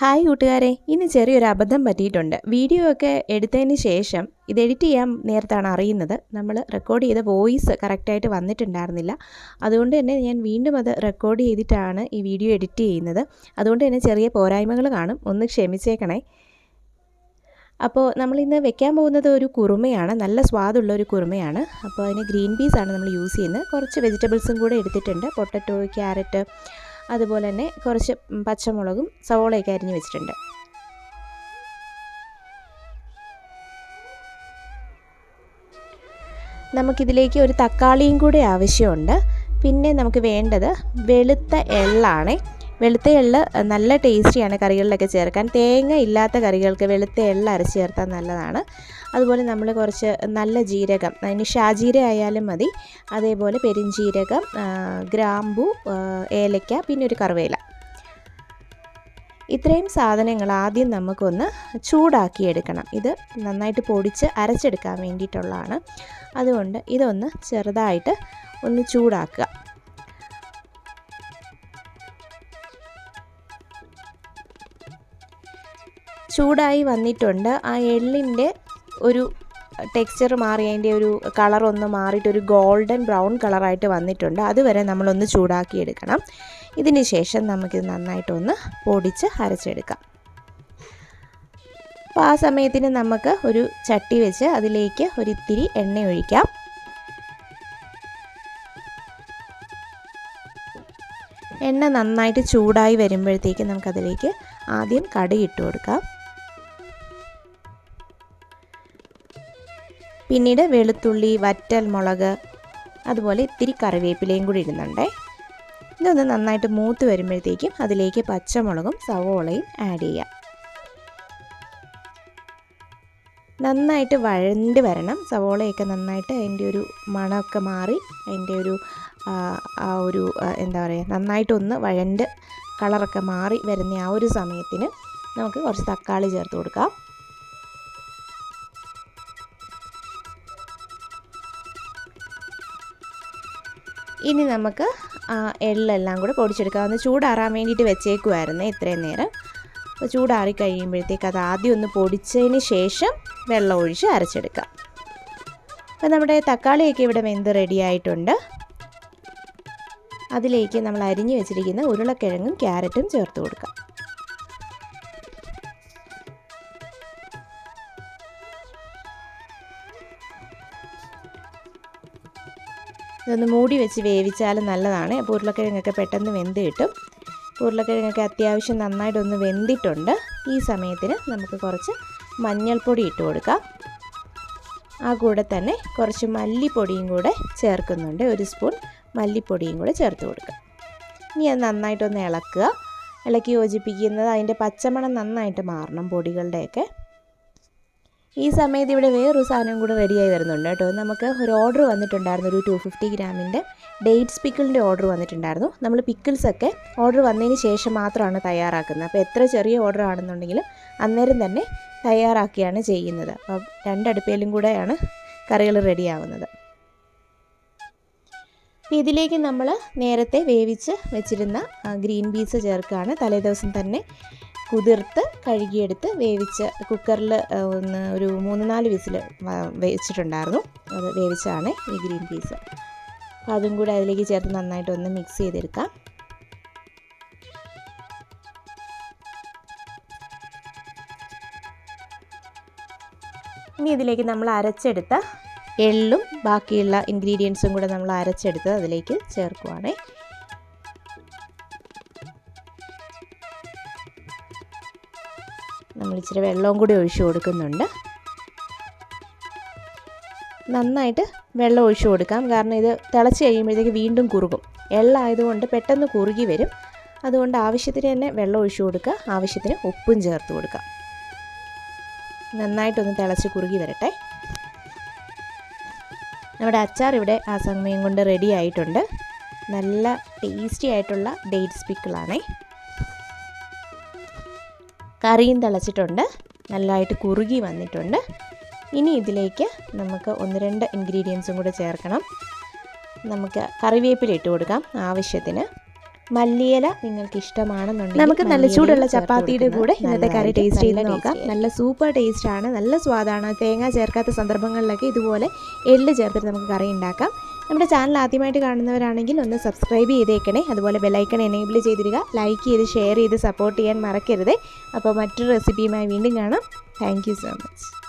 Hi കൂട്ടുകാരെ ഇന്ന് ചെറിയൊരു അബദ്ധം പറ്റിയിട്ടുണ്ട്. വീഡിയോ ഒക്കെ എടുത്തതിന് ശേഷം ഇത് എഡിറ്റ് ചെയ്യാൻ നേരത്താണ് അറിയുന്നത്. നമ്മൾ റെക്കോർഡ് ചെയ്ത വോയിസ് കറക്റ്റായിട്ട് വന്നിട്ടുണ്ടായിരുന്നില്ല. അതുകൊണ്ട് തന്നെ ഞാൻ വീണ്ടും അത് റെക്കോർഡ് ചെയ്തിട്ടാണ് ഈ വീഡിയോ എഡിറ്റ് ചെയ്യുന്നത്. അതുകൊണ്ട് തന്നെ ചെറിയ പോരായ്മകൾ കാണും. ഒന്ന് ക്ഷമിച്ചേക്കണേ. അപ്പോൾ നമ്മളിന്ന് വെക്കാൻ പോകുന്നത് ഒരു കുറുമയാണ്. നല്ല സ്വാദുള്ള ഒരു കുറുമയാണ്. അപ്പോൾ അതിന് ഗ്രീൻ പീസാണ് നമ്മൾ യൂസ് ചെയ്യുന്നത്. കുറച്ച് വെജിറ്റബിൾസും കൂടെ എടുത്തിട്ടുണ്ട്. പൊട്ടറ്റോ ക്യാരറ്റ് അതുപോലെ തന്നെ കുറച്ച് പച്ചമുളകും സവോളയൊക്കെ അരിഞ്ഞ് വെച്ചിട്ടുണ്ട്. നമുക്കിതിലേക്ക് ഒരു തക്കാളിയും കൂടി ആവശ്യമുണ്ട്. പിന്നെ നമുക്ക് വേണ്ടത് വെളുത്ത എള്ളാണേ. വെളുത്ത എള്ള് നല്ല ടേസ്റ്റിയാണ് കറികളിലൊക്കെ ചേർക്കാൻ. തേങ്ങ ഇല്ലാത്ത കറികൾക്ക് വെളുത്ത എള്ള് അരച്ച് ചേർത്താൽ നല്ലതാണ്. അതുപോലെ നമ്മൾ കുറച്ച് നല്ല ജീരകം അതിന് ഷാജീര ആയാലും മതി. അതേപോലെ പെരിഞ്ജീരകം ഗ്രാമ്പു ഏലയ്ക്ക പിന്നെ ഒരു കറുവേല. ഇത്രയും സാധനങ്ങൾ ആദ്യം നമുക്കൊന്ന് ചൂടാക്കി എടുക്കണം ഇത് നന്നായിട്ട് പൊടിച്ച് അരച്ചെടുക്കാൻ വേണ്ടിയിട്ടുള്ളതാണ്. അതുകൊണ്ട് ഇതൊന്ന് ചെറുതായിട്ട് ഒന്ന് ചൂടാക്കുക. ചൂടായി വന്നിട്ടുണ്ട്. ആ എള്ളിന്റെ ഒരു ടെക്സ്ചർ മാറി അതിന്റെ ഒരു കളറൊന്ന് മാറിയിട്ട് ഒരു ഗോൾഡൻ ബ്രൗൺ കളറായിട്ട് വന്നിട്ടുണ്ട്. അതുവരെ നമ്മളൊന്ന് ചൂടാക്കിയെടുക്കണം. ഇതിന് ശേഷം നമുക്കിത് നന്നായിട്ടൊന്ന് പൊടിച്ച് അരച്ചെടുക്കാം. അപ്പോൾ ആ സമയത്തിന് നമുക്ക് ഒരു ചട്ടി വെച്ച് അതിലേക്ക് ഒരിത്തിരി എണ്ണ ഒഴിക്കാം. എണ്ണ നന്നായിട്ട് ചൂടായി വരുമ്പോഴത്തേക്ക് നമുക്കതിലേക്ക് ആദ്യം കടുക് ഇട്ട് കൊടുക്കാം. പിന്നീട് വെളുത്തുള്ളി വറ്റൽ മുളക് അതുപോലെ ഇത്തിരി കറിവേപ്പിലയും കൂടി ഇടുന്നുണ്ടേ. ഇതൊന്ന് നന്നായിട്ട് മൂത്ത് വരുമ്പോഴത്തേക്കും അതിലേക്ക് പച്ചമുളകും സവോളയും ആഡ് ചെയ്യാം. നന്നായിട്ട് വഴണ്ട് വരണം. സവോളയൊക്കെ നന്നായിട്ട് അതിന്റെ ഒരു മണമൊക്കെ മാറി അതിന്റെ ഒരു ആ ഒരു എന്താ പറയുക നന്നായിട്ടൊന്ന് വഴണ്ട് കളറൊക്കെ മാറി വരുന്ന ആ ഒരു സമയത്തിന് നമുക്ക് കുറച്ച് തക്കാളി ചേർത്ത് കൊടുക്കാം. ഇനി നമുക്ക് എള്ളെല്ലാം കൂടെ പൊടിച്ചെടുക്കാം. ഒന്ന് ചൂടാറാൻ വേണ്ടിയിട്ട് വെച്ചേക്കുമായിരുന്നു ഇത്രയും നേരം. അപ്പോൾ ചൂടാറി കഴിയുമ്പോഴത്തേക്ക് അത് ആദ്യം ഒന്ന് പൊടിച്ചതിന് ശേഷം വെള്ളം ഒഴിച്ച് അരച്ചെടുക്കാം. അപ്പോൾ നമ്മുടെ തക്കാളിയൊക്കെ ഇവിടെ വെന്ത് റെഡിയായിട്ടുണ്ട് അതിലേക്ക് നമ്മൾ അരിഞ്ഞു വെച്ചിരിക്കുന്ന ഉരുളക്കിഴങ്ങും ക്യാരറ്റും ചേർത്ത് കൊടുക്കാം. ഇതൊന്ന് മൂടി വെച്ച് വേവിച്ചാൽ നല്ലതാണ്. ഉരുളക്കിഴങ്ങൊക്കെ പെട്ടെന്ന് വെന്ത് കിട്ടും. ഉരുളക്കിഴങ്ങൊക്കെ അത്യാവശ്യം നന്നായിട്ടൊന്ന് വെന്തിട്ടുണ്ട്. ഈ സമയത്തിന് നമുക്ക് കുറച്ച് മഞ്ഞൾപ്പൊടി ഇട്ട് കൊടുക്കാം. ആ കൂടെ തന്നെ കുറച്ച് മല്ലിപ്പൊടിയും കൂടെ ചേർക്കുന്നുണ്ട്. ഒരു സ്പൂൺ മല്ലിപ്പൊടിയും കൂടെ ചേർത്ത് കൊടുക്കുക ഇനി അത് നന്നായിട്ടൊന്ന് ഇളക്കുക. ഇളക്കി യോജിപ്പിക്കുന്നത് അതിന്റെ പച്ചമണം നന്നായിട്ട് മാറണം പൊടികളുടെയൊക്കെ. ഈ സമയത്ത് ഇവിടെ വേറൊരു സാധനം കൂടെ റെഡിയായി വരുന്നുണ്ട് കേട്ടോ. നമുക്ക് ഒരു ഓർഡർ വന്നിട്ടുണ്ടായിരുന്നു. ഒരു ടു ഫിഫ്റ്റി ഗ്രാമിന്റെ ഡേറ്റ്സ് പിക്കിളിന്റെ ഓർഡർ വന്നിട്ടുണ്ടായിരുന്നു. നമ്മൾ പിക്കിൾസൊക്കെ ഓർഡർ വന്നതിന് ശേഷം മാത്രമാണ് തയ്യാറാക്കുന്നത്. അപ്പോൾ എത്ര ചെറിയ ഓർഡർ ആണെന്നുണ്ടെങ്കിൽ അന്നേരം തന്നെ തയ്യാറാക്കിയാണ് ചെയ്യുന്നത്. അപ്പോൾ രണ്ടടുപ്പയിലും കൂടെയാണ് കറികൾ റെഡിയാവുന്നത് അപ്പോൾ ഇതിലേക്ക് നമ്മൾ നേരത്തെ വേവിച്ച് വെച്ചിരുന്ന ഗ്രീൻ പീസ് ചേർക്കുകയാണ്. തലേദിവസം തന്നെ കുതിർത്ത് കഴുകിയെടുത്ത് വേവിച്ച് കുക്കറിൽ ഒന്ന് ഒരു മൂന്ന് നാല് വിസിൽ വെച്ചിട്ടുണ്ടായിരുന്നു. അത് വേവിച്ചാണ് ഈ ഗ്രീൻ പീസ്. അപ്പോൾ അതും കൂടി അതിലേക്ക് ചേർത്ത് നന്നായിട്ട് ഒന്ന് മിക്സ് ചെയ്തെടുക്കാം. ഇനി ഇതിലേക്ക് നമ്മൾ അരച്ചെടുത്ത എള്ളും ബാക്കിയുള്ള ഇൻഗ്രീഡിയൻസും കൂടെ നമ്മൾ അരച്ചെടുത്ത് അതിലേക്ക് ചേർക്കുവാണേ. നമ്മൾ ഇച്ചിരി വെള്ളവും കൂടി ഒഴിച്ചു കൊടുക്കുന്നുണ്ട്. നന്നായിട്ട് വെള്ളം ഒഴിച്ചു കൊടുക്കാം. കാരണം ഇത് തിളച്ച് കഴിയുമ്പോഴത്തേക്ക് വീണ്ടും കുറുകും. എള്ളായതുകൊണ്ട് പെട്ടെന്ന് കുറുകി വരും. അതുകൊണ്ട് ആവശ്യത്തിന് തന്നെ വെള്ളം ഒഴിച്ചു കൊടുക്കുക. ആവശ്യത്തിന് ഉപ്പും ചേർത്ത് കൊടുക്കുക. നന്നായിട്ടൊന്ന് തിളച്ച് കുറുകി വരട്ടെ. നമ്മുടെ അച്ചാർ ഇവിടെ ആ സമയം കൊണ്ട് റെഡി ആയിട്ടുണ്ട്. നല്ല ടേസ്റ്റി ആയിട്ടുള്ള ഡേറ്റ്സ് പിക്കിളാണേ കറിയും തിളച്ചിട്ടുണ്ട്. നല്ലതായിട്ട് കുറുകി വന്നിട്ടുണ്ട്. ഇനി ഇതിലേക്ക് നമുക്ക് ഒന്ന് രണ്ട് ഇൻഗ്രീഡിയൻസും കൂടെ ചേർക്കണം. നമുക്ക് കറിവേപ്പില ഇട്ട് കൊടുക്കാം ആവശ്യത്തിന്. മല്ലിയില നിങ്ങൾക്ക് ഇഷ്ടമാണെന്നുണ്ടെങ്കിൽ നമുക്ക് നല്ല ചൂടുള്ള ചപ്പാത്തിയുടെ കൂടെ ഇന്നത്തെ കറി ടേസ്റ്റ് ചെയ്ത് നോക്കാം. നല്ല സൂപ്പർ ടേസ്റ്റ് ആണ്. നല്ല സ്വാദാണ്. തേങ്ങ ചേർക്കാത്ത സന്ദർഭങ്ങളിലൊക്കെ ഇതുപോലെ എള്ള് ചേർത്തിട്ട് നമുക്ക് കറി ഉണ്ടാക്കാം. നമ്മുടെ ചാനൽ ആദ്യമായിട്ട് കാണുന്നവരാണെങ്കിൽ ഒന്ന് സബ്സ്ക്രൈബ് ചെയ്തേക്കണേ. അതുപോലെ ബെലൈക്കൺ എനേബിൾ ചെയ്തിരിക ലൈക്ക് ചെയ്ത് ഷെയർ ചെയ്ത് സപ്പോർട്ട് ചെയ്യാൻ മറക്കരുത്. അപ്പോൾ മറ്റൊരു റെസിപ്പിയുമായി വീണ്ടും കാണാം. Thank so much